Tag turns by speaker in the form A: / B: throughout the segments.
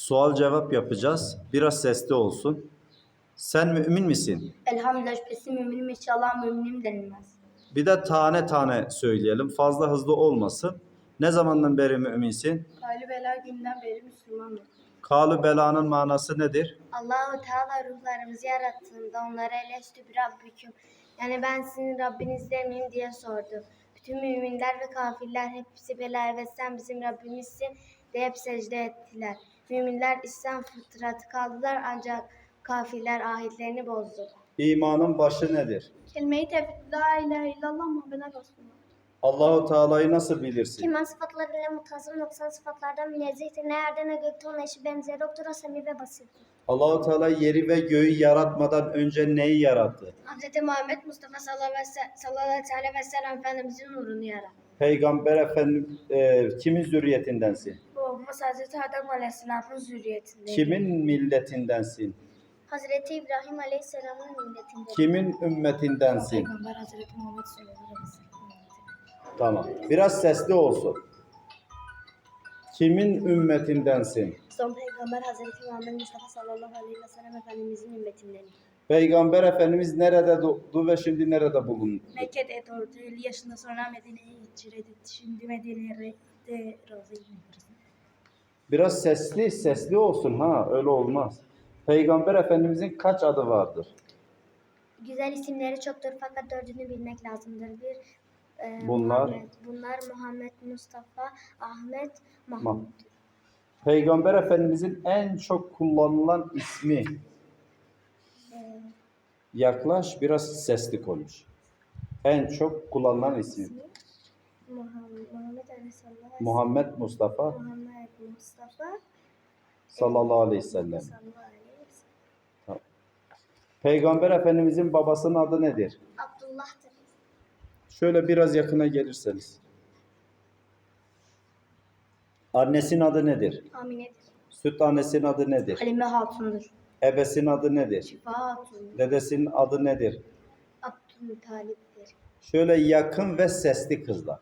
A: Sual cevap yapacağız. Biraz sesli olsun. Sen mümin misin?
B: Elhamdülillah şüphesiz müminim inşallah müminim denilmez.
A: Bir de tane tane söyleyelim. Fazla hızlı olmasın. Ne zamandan beri müminsin?
B: Kaylı bela günden beri Müslümanım.
A: Kalu belanın manası nedir?
B: Allahu Teala ruhlarımızı yarattığında onlara eleştü bir Rabbüküm. Yani ben sizin Rabbiniz değil miyim diye sordu. Bütün müminler ve kafirler hepsi belaya ve sen bizim Rabbimizsin de hep secde ettiler. Müminler İslam fıtratı kaldılar ancak kafirler ahitlerini bozdu.
A: İmanın başı nedir?
B: Kelime-i tevhid la ilahe illallah Muhammeden Resulullah.
A: Allahu Teala'yı nasıl bilirsin?
B: Kimin sıfatlarıyla mutasım noksan sıfatlardan münezzehtir. Ne yerde ne gökte ona eşi benzeri yoktur. O semi ve basittir.
A: Allahu Teala yeri ve göğü yaratmadan önce neyi yarattı?
B: Hz. Muhammed Mustafa sallallahu aleyhi ve se- sallallahu aleyhi ve sellem Efendimizin nurunu yarattı.
A: Peygamber efendim e, kimin zürriyetindensin?
B: Doğumuz Hz. Adem aleyhisselamın zürriyetindeydi.
A: Kimin milletindensin?
B: Hazreti İbrahim aleyhisselamın milletinde.
A: Kimin ümmetindensin?
B: Peygamber Hazreti Muhammed sallallahu aleyhi ve sellem.
A: Tamam. Biraz sesli olsun. Kimin ümmetindensin?
B: Son peygamber Hazreti Muhammed Mustafa sallallahu aleyhi ve sellem Efendimizin ümmetindenim.
A: Peygamber Efendimiz nerede doğdu ve şimdi nerede bulundu?
B: Mekke'de doğdu. 50 yaşında sonra Medine'ye hicret etti. Şimdi Medine'de razıyım.
A: Biraz sesli, sesli olsun ha. Öyle olmaz. Peygamber Efendimizin kaç adı vardır?
B: Güzel isimleri çoktur fakat dördünü bilmek lazımdır. Bir e,
A: Bunlar?
B: Muhammed. Bunlar Muhammed Mustafa, Ahmet,
A: Ma-
B: Mahmud.
A: Peygamber Efendimizin en çok kullanılan ismi. Yaklaş biraz sesli konuş. En çok kullanılan ismi.
B: ismi Muhammed, Aleyhisselam.
A: Muhammed Mustafa
B: Muhammed Mustafa
A: sallallahu aleyhi ve sellem. Peygamber Efendimizin babasının adı nedir?
B: Abdullah'tır.
A: Şöyle biraz yakına gelirseniz. Annesinin adı nedir?
B: Amine'dir.
A: Süt annesinin adı nedir?
B: Halime Hatun'dur.
A: Ebesinin adı nedir?
B: Şifa Hatun.
A: Dedesinin adı nedir?
B: Abdülmutalip'tir.
A: Şöyle yakın ve sesli kızlar.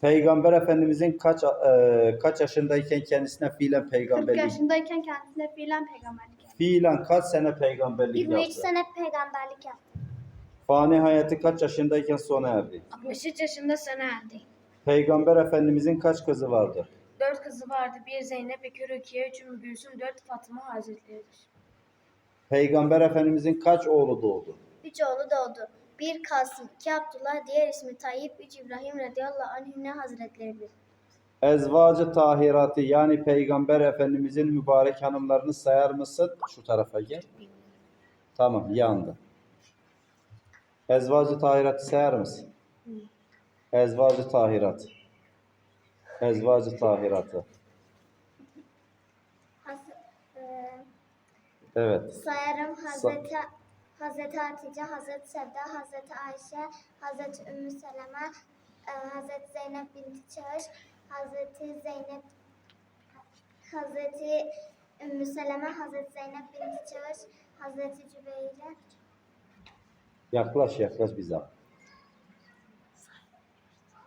A: Peygamber Efendimizin kaç e, kaç yaşındayken kendisine fiilen
B: 40
A: peygamberlik
B: yaşındayken kendisine fiilen peygamberlik yaptı.
A: fiilen kaç sene peygamberlik
B: 23
A: yaptı?
B: sene peygamberlik yaptı.
A: Fani hayatı kaç yaşındayken sona erdi?
B: 63 yaşında sona erdi.
A: Peygamber Efendimizin kaç kızı vardır?
B: Dört kızı vardı. Bir Zeynep, iki Rukiye, üç Ümmü Gülsüm, dört Fatıma Hazretleri'dir.
A: Peygamber Efendimizin kaç oğlu doğdu?
B: Üç oğlu doğdu. Bir Kasım, iki Abdullah, diğer ismi Tayyip, üç İbrahim radıyallahu anhüne hazretleridir.
A: Ezvacı tahiratı yani Peygamber Efendimizin mübarek hanımlarını sayar mısın? Şu tarafa gel. Tamam yandı. Ezvacı tahiratı sayar mısın? Ezvacı tahirat. Ezvacı tahiratı. Evet.
B: sayarım
A: Hazreti-
B: Hazreti Hatice, Hazreti Sevda, Hazreti Ayşe, Hazreti Ümmü Seleme, e, Hazreti Zeynep binti Çağış, Hazreti Zeynep Hazreti Ümmü Seleme, Hazreti Zeynep binti Çağış, Hazreti Cübeyle,
A: Yaklaş yaklaş bize.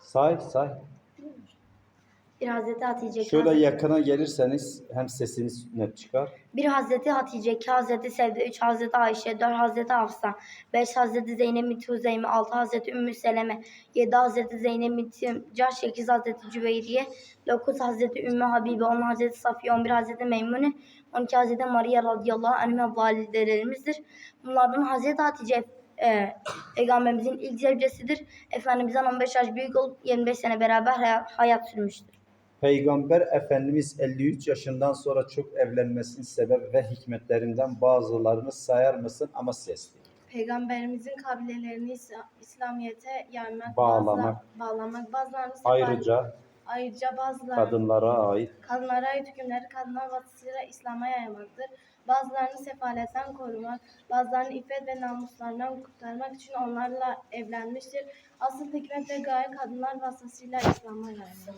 A: Say say.
B: Bir Hazreti Hatice,
A: Şöyle yakına gelirseniz hem sesiniz net çıkar.
B: Bir Hazreti Hatice, iki Hazreti Sevde, üç Hazreti Ayşe, dört Hazreti Hafsa, beş Hazreti Zeynep binti Huzeyme, altı Hazreti Ümmü Seleme, yedi Hazreti Zeynep Caş, sekiz Hazreti Cüveyriye, dokuz Hazreti Ümmü Habibe, on Hazreti Safiye, on bir Hazreti Meymune, on iki Hazreti Maria radıyallahu anhüme validelerimizdir. Bunlardan Hazreti Hatice e, Peygamberimizin ilk zevcesidir. Efendimizden 15 yaş büyük olup 25 sene beraber hayat sürmüştür.
A: Peygamber Efendimiz 53 yaşından sonra çok evlenmesinin sebep ve hikmetlerinden bazılarını sayar mısın ama sesli.
C: Peygamberimizin kabilelerini İsla- İslamiyet'e yaymak,
A: Bağlamak.
C: bazı- bağlamak, bazılarını
A: Ayrıca
C: ayrıca bazıları
A: kadınlara ait
C: kadınlara ait hükümleri kadınlar vasıtasıyla İslam'a yaymaktır. Bazılarını sefaletten korumak, bazılarını iffet ve namuslarından kurtarmak için onlarla evlenmiştir. Asıl hikmet ve gaye kadınlar vasıtasıyla İslam'a yaymaktır.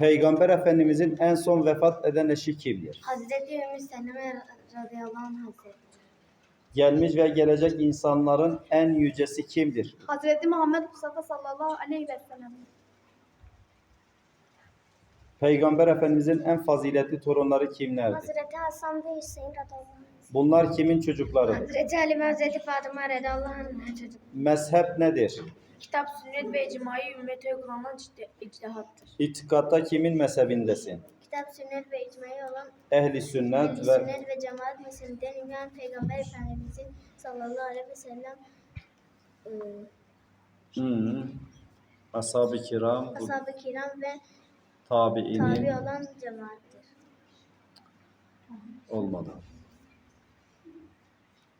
A: Peygamber Efendimizin en son vefat eden eşi kimdir?
B: Hazreti Ümmü Seleme radıyallahu anh hazretleri.
A: Gelmiş ve gelecek insanların en yücesi kimdir?
C: Hazreti Muhammed Mustafa sallallahu aleyhi ve sellem.
A: Peygamber Efendimizin en faziletli torunları kimlerdir?
D: Hazreti Hasan ve Hüseyin radıyallahu anh.
A: Bunlar kimin çocuklarıdır?
D: Hazreti Ali ve Hazreti Fatıma radıyallahu anh çocuk.
A: Mezhep nedir?
C: Kitap, sünnet ve icmayı ümmete uygulanan içtihattır.
A: İtikatta kimin mezhebindesin?
D: Kitap, sünnet ve icmayı olan
A: Ehli sünnet
D: Ehl-i
A: ve
D: sünnet ve cemaat mezhebinden İbrahim Peygamber Efendimizin sallallahu aleyhi ve sellem ıı,
A: Hmm. ashab-ı kiram, bu
D: ashab-ı kiram ve
A: tabiini
D: tabi olan cemaattir.
A: olmadı.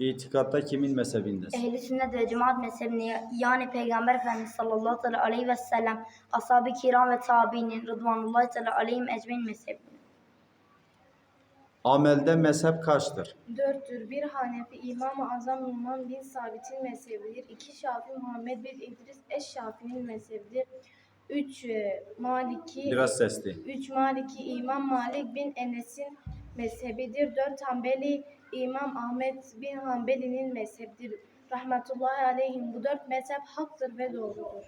A: İtikatta kimin mezhebindesin?
B: Ehli sünnet ve cemaat mezhebine yani Peygamber Efendimiz sallallahu aleyhi ve sellem, ashab-ı kiram ve tabiinin rıdvanullahi teala aleyhim ecmain mezhebine.
A: Amelde mezhep kaçtır?
C: Dörttür. Bir Hanefi İmam-ı Azam Numan bin Sabit'in mezhebidir. İki Şafi Muhammed bin İdris Eş Şafi'nin mezhebidir. Üç e, Maliki
A: Biraz sesli.
C: Üç Maliki İmam Malik bin Enes'in mezhebidir. Dört Hanbeli İmam Ahmet bin Hanbeli'nin mezhebidir. Rahmetullahi aleyhim. Bu dört mezhep haktır ve doğrudur.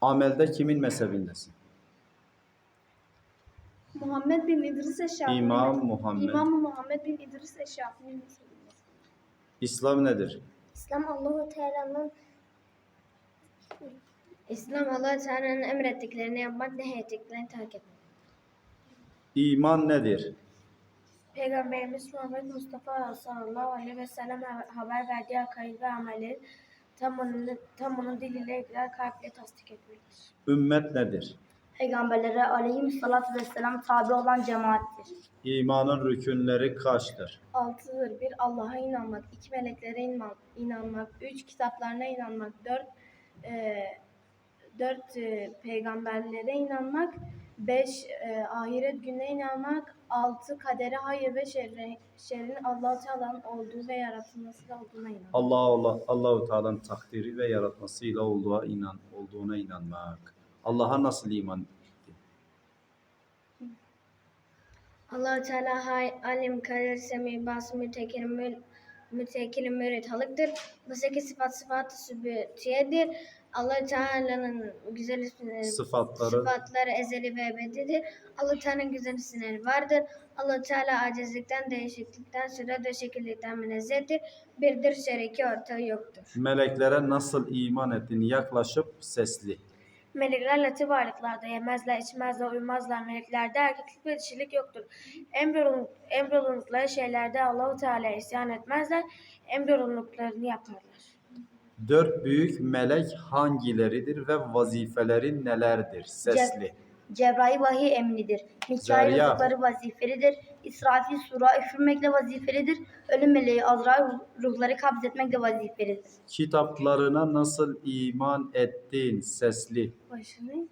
A: Amelde kimin mezhebindesin?
C: Muhammed bin İdris Eşşafi'nin
A: İmam Muhammed.
C: İmam Muhammed bin İdris Eşşafi'nin mezhebidir.
A: İslam nedir?
D: İslam Allahu Teala'nın İslam Allah Teala'nın emrettiklerini yapmak, nehyettiklerini terk etmek.
A: İman nedir?
C: Peygamberimiz Muhammed Mustafa sallallahu aleyhi ve sellem haber verdiği akaid ve amelleri tamamını, tamamını dil ile ikrar kalple tasdik etmektir.
A: Ümmet nedir?
B: Peygamberlere aleyhim salatu vesselam tabi olan cemaattir.
A: İmanın rükünleri kaçtır?
C: Altıdır. Bir Allah'a inanmak, iki meleklere inanmak, inanmak üç kitaplarına inanmak, dört e, dört e, peygamberlere inanmak, beş e, ahiret gününe inanmak, altı kadere hayır ve şerre, şerrin Allah Teala'nın olduğu ve yaratılması olduğuna inanmak.
A: Allah Allah Allahu Teala'nın takdiri ve yaratmasıyla olduğuna inan olduğuna inanmak. Allah'a nasıl iman etti?
D: Allah Teala hay, alim, kadir, semi, bas, mütekir, mül, mütekir, mürit, halıktır. Bu sekiz sıfat sıfat-ı sübütiyedir. Allah Teala'nın güzel isimleri,
A: Sıfatları
D: sıfatları ezeli ve ebedidir. Allah Teala'nın güzel isimleri vardır. Allah Teala acizlikten, değişiklikten, süre ve şekillikten münezzehtir. Birdir, şeriki, ortağı yoktur.
A: meleklere nasıl iman ettiğini yaklaşıp sesli.
E: Melekler latif varlıklarda yemezler, içmezler, uyumazlar. Meleklerde erkeklik ve dişilik yoktur. Emrolun, emrolundukları şeylerde Allahu Teala'ya isyan etmezler. Emrolunduklarını yaparlar.
A: Dört büyük melek hangileridir ve vazifeleri nelerdir? Sesli.
B: Cebrail vahiy emnidir. Mikail
A: Zerya.
B: ruhları vazifelidir. İsrafil sura üfürmekle vazifelidir. Ölüm meleği Azrail ruhları kabzetmekle vazifelidir.
A: Kitaplarına nasıl iman ettin? Sesli.
C: Başını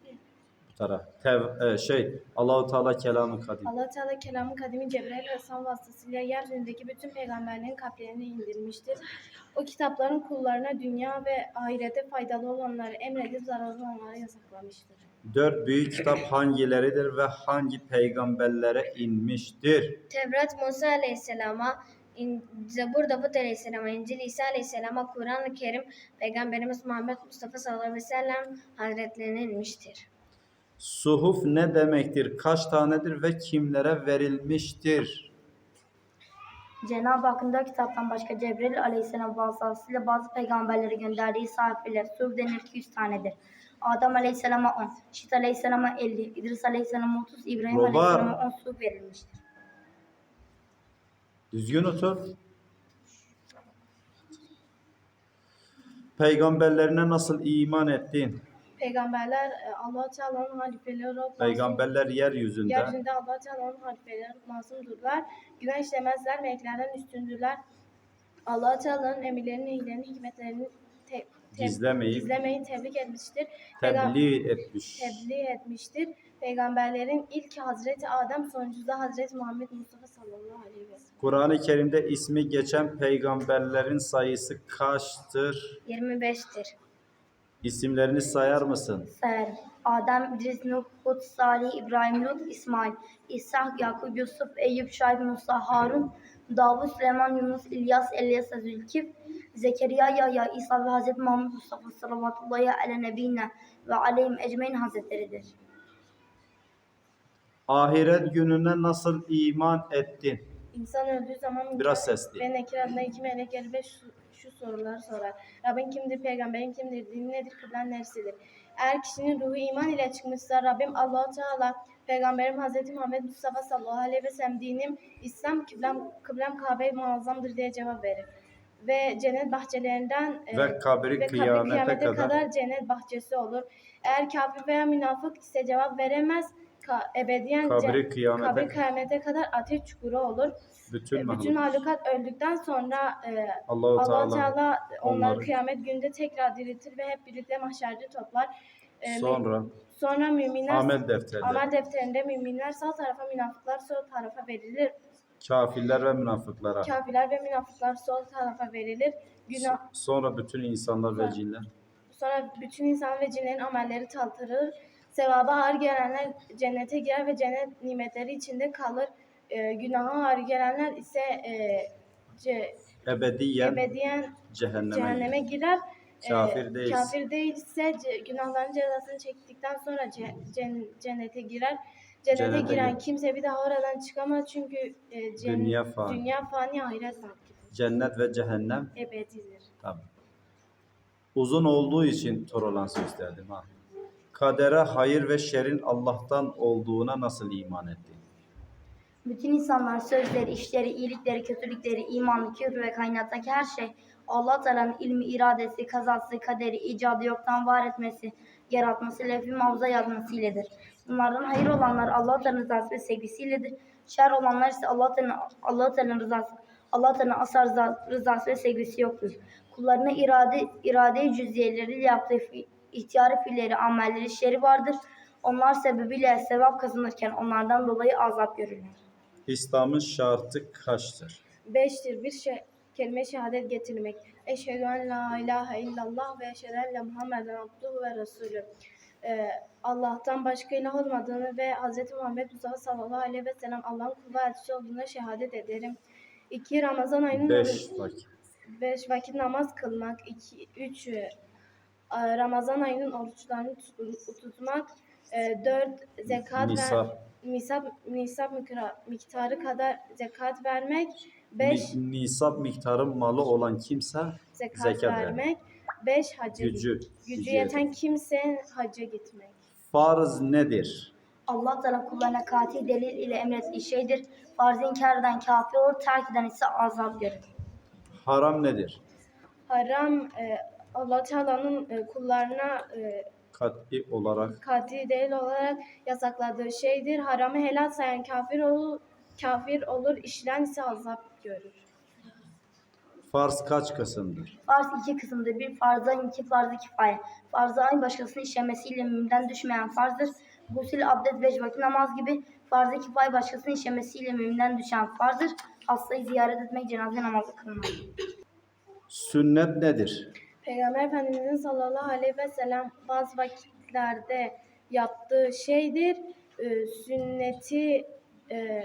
A: Bu taraf. Tev, e, şey Allahu Teala kelamı kadim.
C: Allah Teala kelamı kadimi Cebrail Aleyhisselam vasıtasıyla yeryüzündeki bütün peygamberlerin kalplerine indirmiştir. O kitapların kullarına dünya ve ahirete faydalı olanları emredip zararlı olanları yasaklamıştır.
A: Dört büyük kitap hangileridir ve hangi peygamberlere inmiştir?
D: Tevrat Musa Aleyhisselam'a, İn- Zebur Davut Aleyhisselam'a, İncil İsa Aleyhisselam'a, Kur'an-ı Kerim Peygamberimiz Muhammed Mustafa sallallahu aleyhi ve sellem hazretlerine inmiştir.
A: Suhuf ne demektir? Kaç tanedir ve kimlere verilmiştir?
B: Cenab-ı Hakk'ın dört kitaptan başka Cebrail aleyhisselam vasıtasıyla bazı peygamberleri gönderdiği sahifeler suh denir ki 100 tanedir. Adem aleyhisselama 10, Şit aleyhisselama 50, İdris aleyhisselama 30, İbrahim
A: Baba.
B: aleyhisselama 10 suh verilmiştir.
A: Düzgün otur. Peygamberlerine nasıl iman ettin?
C: Peygamberler e, Allah Teala'nın halifeleri
A: Peygamberler yeryüzünde
C: Yeryüzünde Allah Teala'nın halifeleri masumdurlar. Günah işlemezler, meleklerden üstündüler. Allah Teala'nın emirlerini, nehirlerini, hikmetlerini te- te-
A: gizlemeyi
C: gizlemeyi tebrik etmiştir.
A: Tebliğ etmiş.
C: tebliğ etmiştir. Peygamberlerin ilki Hazreti Adem, sonuncusu da Hazreti Muhammed Mustafa sallallahu aleyhi ve sellem.
A: Kur'an-ı Kerim'de ismi geçen peygamberlerin sayısı kaçtır?
D: 25'tir.
A: İsimlerini sayar mısın?
B: Sayarım. Adem, İdris, Nuh, Hud, Salih, İbrahim, Lut, İsmail, İshak, Yakup, Yusuf, Eyüp, Şahid, Musa, Harun, Davud, Süleyman, Yunus, İlyas, Elyas, Zülkif, Zekeriya, Yahya, İsa ve Hazreti Muhammed Mustafa sallallahu aleyhi ve nebine ve aleyhim ecmain hazretleridir.
A: Ahiret gününe nasıl iman ettin?
C: İnsan öldüğü zaman
A: Biraz sesli.
C: ve Nekir adına iki melek ve şu, soruları sorar. Rabbin kimdir, peygamberin kimdir, dini nedir, kıblen neresidir? Eğer kişinin ruhu iman ile çıkmışsa Rabbim Allahu Teala, peygamberim Hazreti Muhammed Mustafa sallallahu aleyhi ve sellem dinim İslam, kıblem, kıblem Kabe-i muazzamdır diye cevap verir. Ve cennet bahçelerinden e,
A: Ve kabri
C: ve
A: kıyamete
C: kıyamete
A: kadar
C: kadar cennet bahçesi olur. Eğer kafir veya münafık ise cevap veremez. Ka- ebediyen
A: kabri kıyamete
C: kabri kıyamete kadar ateş çukuru olur.
A: Bütün
C: E. Bütün mahlukat öldükten sonra e,
A: Allahu
C: allah
A: Teala
C: Teala onları
A: onları-
C: kıyamet günde tekrar diriltir ve hep birlikte mahşerde toplar. E,
A: sonra
C: sonra müminler
A: amel defterleri,
C: amel defterinde müminler sağ tarafa, münafıklar sol tarafa verilir.
A: kafirler ve münafıklara.
C: Kafirler ve münafıklar sol tarafa verilir. Günah
A: Sonra bütün insanlar ve cinler.
C: Sonra bütün insan ve cinlerin amelleri tartılır. Sevaba ağır gelenler cennete girer ve cennet nimetleri içinde kalır. Ee, günaha ağır gelenler ise e, ce,
A: Ebediyen
C: ebediyen
A: cehenneme,
C: cehenneme girer. Ee,
A: Kafir değilse-
C: kafir değilse ce- günahların cezasını çektikten sonra ce- cen- cennete girer. Cennete,
A: Cennete
C: giren
A: gir-
C: kimse bir daha oradan çıkamaz çünkü e, cen-
A: Dünya fani.
C: dünya fani ahiret bakidir.
A: cennet ve cehennem
C: Ebedidir.
A: Tabii. Uzun olduğu için tolerans gösterdim ha. Kadere hayır ve şerin Allah'tan olduğuna nasıl iman ettin?
B: Bütün insanlar sözleri, işleri, iyilikleri, kötülükleri, imanı, küfrü ve kainattaki her şey Allah Teala'nın ilmi, iradesi, kazası, kaderi, icadı yoktan var etmesi, yaratması, levh-i mahfuza yazması iledir. Bunlardan hayır olanlar Allah Teala'nın rızası ve sevgisiyledir. Şer olanlar ise Allah Teala'nın Allah Teala'nın rızası, Allah Teala'nın asla rıza- rızası ve sevgisi yoktur. Kullarına irade irade cüziyeleriyle yaptığı ihtiyari fiilleri, amelleri, şeri vardır. Onlar sebebiyle sevap kazanırken onlardan dolayı azap görürler.
A: İslam'ın şartı kaçtır?
C: Beştir. Bir şey, kelime şehadet getirmek. Eşhedü en la ilahe illallah ve eşhedü enne Muhammeden abduhu ve resulü. Ee, Allah'tan başka ilah olmadığını ve Hz. Muhammed Mustafa sallallahu aleyhi ve sellem Allah'ın kulu ve elçisi olduğuna şehadet ederim. İki Ramazan ayının
A: Beş vakit.
C: beş vakit namaz kılmak. İki, üç e, Ramazan ayının oruçlarını tut- tutmak. E, dört zekat
A: Nisa.
C: Nisap, nisap miktarı kadar zekat vermek. Beş
A: Ni- nisap miktarı malı olan kimse
C: zekat,
A: zekat
C: vermek. Beş hacı
A: gücü.
C: gücü, yeten kimse hacca gitmek.
A: Farz nedir?
B: Allah Teala kullarına kati delil ile emrettiği şeydir. Farzı inkar eden kafir olur, terk eden ise azap görür.
A: Haram nedir?
C: Haram e, Allah Teala'nın e, kullarına e,
A: Kat'i olarak
C: kati değil olarak yasakladığı şeydir. Haramı helal sayan kafir olur, kafir olur, işlen ise azap görür.
A: farz kaç kısımdır?
B: Farz iki kısımdır. Bir farz-ı iki farz-ı kifaye. Farz-ı ayn başkasının işlemesiyle mühimden düşmeyen farzdır. Gusül, abdest, beş vakit namaz gibi farz-ı kifaye başkasının işlemesiyle mühimden düşen farzdır. Hastayı ziyaret etmek, cenaze namazı kılmak.
A: Sünnet nedir?
C: Peygamber Efendimizin sallallahu aleyhi ve sellem bazı vakitlerde yaptığı şeydir. Ee, sünneti e,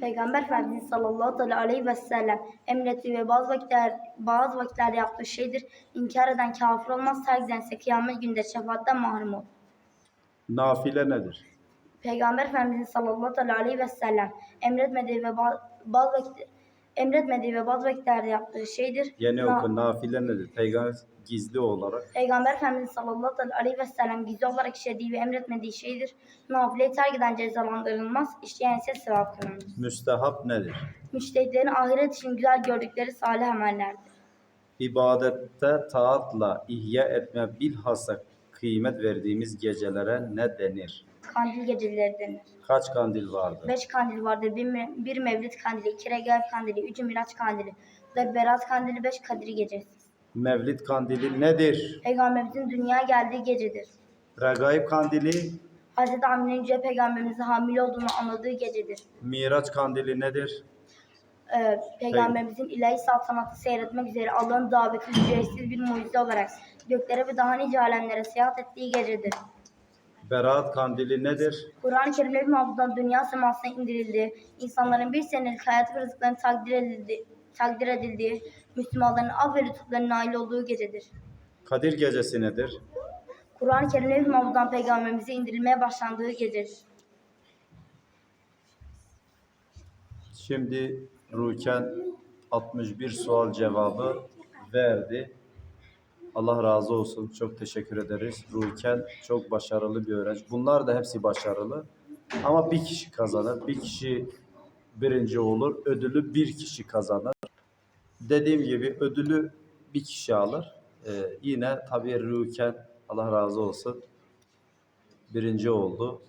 B: Peygamber Efendimiz sallallahu aleyhi ve sellem emrettiği ve bazı vakitler bazı vakitlerde yaptığı şeydir. İnkar eden kafir olmaz, terk kıyamet günde şefaatten mahrum olur.
A: Nafile nedir?
B: Peygamber Efendimiz sallallahu aleyhi ve sellem emretmediği ve ba- bazı vakit emretmediği ve bazı vakitlerde yaptığı şeydir.
A: Yeni
B: Na-
A: oku. Nafile nedir? Peygamber gizli olarak
B: Peygamber Efendimiz sallallahu aleyhi ve sellem gizli olarak işlediği ve emretmediği şeydir. Nafileyi terk eden cezalandırılmaz, işleyen ise sevap kazanır.
A: müstehap nedir?
B: Müştehitlerin ahiret için güzel gördükleri salih amellerdir.
A: İbadette taatla ihya etme bilhassa kıymet verdiğimiz gecelere ne denir?
B: Kandil geceleri denir.
A: Kaç kandil vardır?
B: Beş kandil vardır. Bir, me- bir Mevlid kandili, iki Recep kandili, üç Miraç kandili, dört Berat kandili, beş Kadir gecesi.
A: Mevlid kandili nedir?
B: Peygamberimizin dünyaya geldiği gecedir.
A: Regaib kandili,
B: Hz. Amine'nin Yüce Peygamberimizin hamile olduğunu anladığı gecedir.
A: Miraç kandili nedir?
B: Ee, Peygamberimizin ilahi saltanatı seyretmek üzere Allah'ın daveti ücretsiz bir mucize olarak göklere ve daha nice alemlere seyahat ettiği gecedir.
A: Berat kandili nedir?
B: Kur'an-ı Kerim'le mahfuzdan dünya semasına indirildi. insanların bir senelik hayat ve rızıklarını takdir edildi, takdir edildiği, Müslümanların af ve lütuflarına nail olduğu gecedir.
A: Kadir gecesi nedir?
B: Kur'an-ı Kerim Levh-i Mahfuz'dan peygamberimize indirilmeye başlandığı gecedir.
A: Şimdi Ruken 61 sual cevabı verdi. Allah razı olsun. Çok teşekkür ederiz. Ruken çok başarılı bir öğrenci. Bunlar da hepsi başarılı. Ama bir kişi kazanır. Bir kişi birinci olur. Ödülü bir kişi kazanır. Dediğim gibi ödülü bir kişi alır. Ee, yine tabii Ruken Allah razı olsun. Birinci oldu.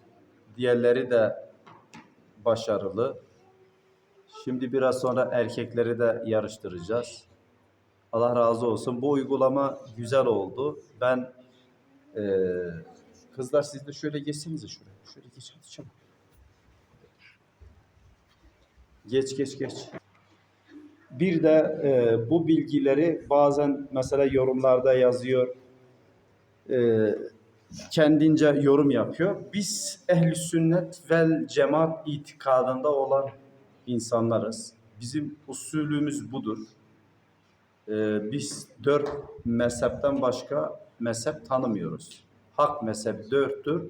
A: Diğerleri de başarılı. Şimdi biraz sonra erkekleri de yarıştıracağız. Allah razı olsun. Bu uygulama güzel oldu. Ben eee, kızlar siz de şöyle geçsenize şuraya. Şöyle geç hadi çabuk. Geç geç geç. Bir de eee, bu bilgileri bazen mesela yorumlarda yazıyor. Eee, kendince yorum yapıyor. Biz ehli sünnet vel cemaat itikadında olan insanlarız. Bizim usulümüz budur. Ee, biz dört mezhepten başka mezhep tanımıyoruz. Hak mezhep dörttür.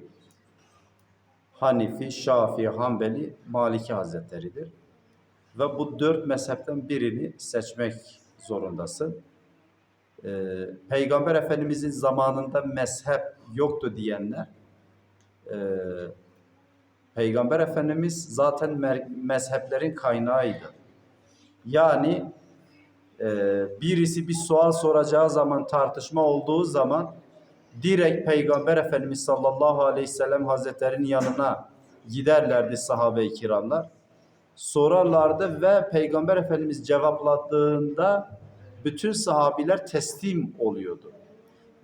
A: Hanifi, Şafii, Hanbeli, Maliki Hazretleridir. Ve bu dört mezhepten birini seçmek zorundasın. Ee, Peygamber Efendimizin zamanında mezhep yoktu diyenler, e, Peygamber Efendimiz zaten mezheplerin kaynağıydı. Yani birisi bir sual soracağı zaman, tartışma olduğu zaman direkt Peygamber Efendimiz sallallahu aleyhi ve sellem hazretlerinin yanına giderlerdi sahabe-i kiramlar. Sorarlardı ve Peygamber Efendimiz cevapladığında bütün sahabiler teslim oluyordu.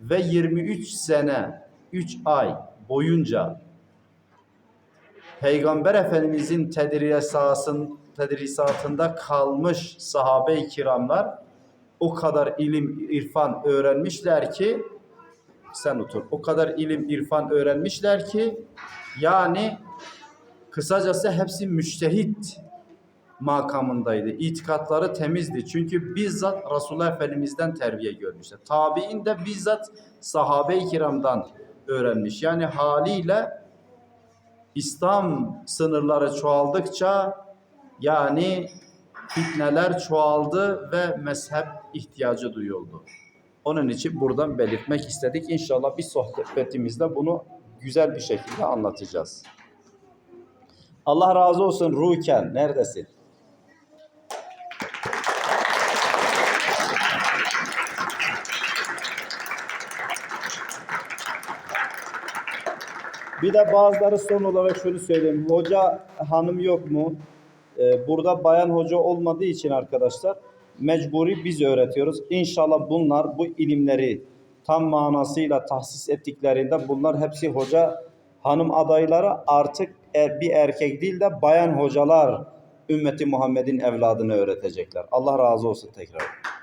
A: Ve 23 sene, 3 ay boyunca Peygamber Efendimizin tedrisasın, tedrisatında kalmış sahabe-i kiramlar o kadar ilim, irfan öğrenmişler ki sen otur. O kadar ilim, irfan öğrenmişler ki yani kısacası hepsi müştehit makamındaydı. İtikatları temizdi. Çünkü bizzat Resulullah Efendimiz'den terbiye görmüşler. Tabi'in de bizzat sahabe-i kiramdan öğrenmiş. Yani haliyle İslam sınırları çoğaldıkça yani fitneler çoğaldı ve mezhep ihtiyacı duyuldu. Onun için buradan belirtmek istedik. İnşallah bir sohbetimizde bunu güzel bir şekilde anlatacağız. Allah razı olsun Ruken. Neredesin? Bir de bazıları son olarak şunu söyleyeyim. Hoca hanım yok mu? Ee, burada bayan hoca olmadığı için arkadaşlar mecburi biz öğretiyoruz. İnşallah bunlar bu ilimleri tam manasıyla tahsis ettiklerinde bunlar hepsi hoca hanım adayları artık er, bir erkek değil de bayan hocalar ümmeti Muhammed'in evladını öğretecekler. Allah razı olsun tekrar.